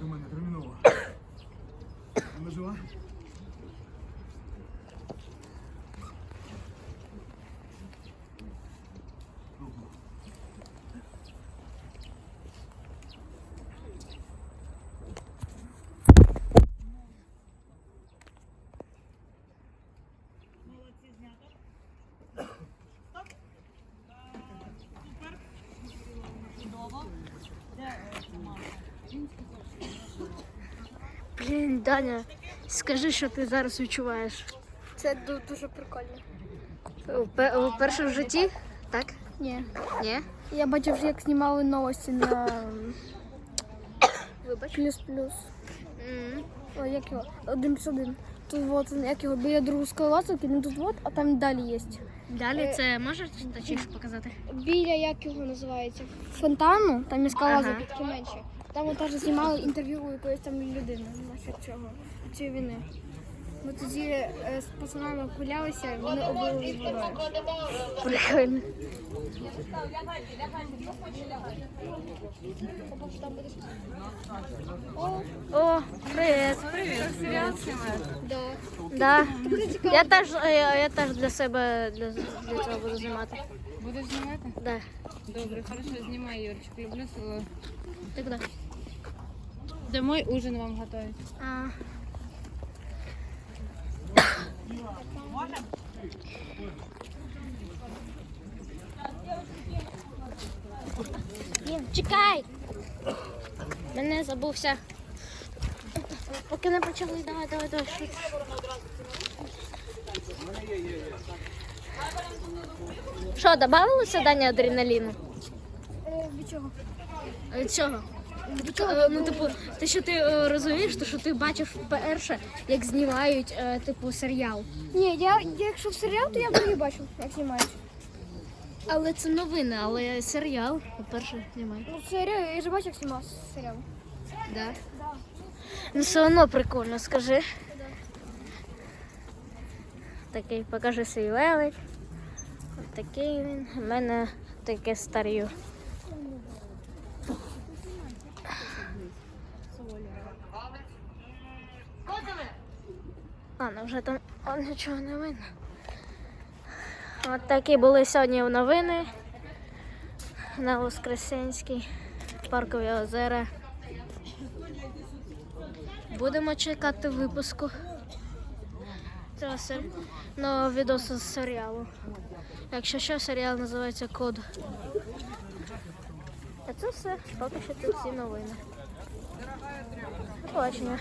До мене терміново. Вона жива? Блін, Даня, скажи, що ти зараз відчуваєш. Це ду- дуже прикольно. Пе- Вперше в житті? Так? Ні. Ні? Я бачив, як знімали новості на Вибач. плюс плюс. М. Як його? Один плюс один. Тут вот як його біля другого скалолазки, він тут вот, а там далі є. Далі це можеш точніше показати? Біля як його називається? Фонтану, там є скалолазок Ага. такі менші. Там теж знімали інтерв'ю у якоїсь там людини насчет цього, цієї війни. Ми тоді е, з пацанами гулялися, вони обили з. Прикольно. О. да. Да. Я теж, е, я теж для себе для, для цього буду знімати. Будеш знімати? Да. Добре, хорошо, знімай, Юрчик. Люблю село. Ти куди? Домой ужин вам готовить. А. Блін, чекай! Мене забувся. Поки не почали, давай, давай, давай. швидше. Що, додавалося Даня адреналіну? Е, від чого? Від чого? Е, Ну, типу, те, що ти е, розумієш, то що ти бачив вперше, як знімають, е, типу, серіал. Ні, я, якщо в серіал, то я вдруге бачу, як знімають. Але це новини, але серіал вперше знімають. Ну, серіал, я ж бачив, як знімав серіал. Да. Ну, все одно прикольно, скажи. Такий, покажи свій велик. Ось такий він. У мене таке старію. А, ну вже там о, нічого не видно. От такі були сьогодні новини на Воскресенській, паркові озера. Будемо чекати випуску цього сер... нового відосу з серіалу. Якщо що, серіал називається Код. А це все. Поки що тут всі новини. До Побачення.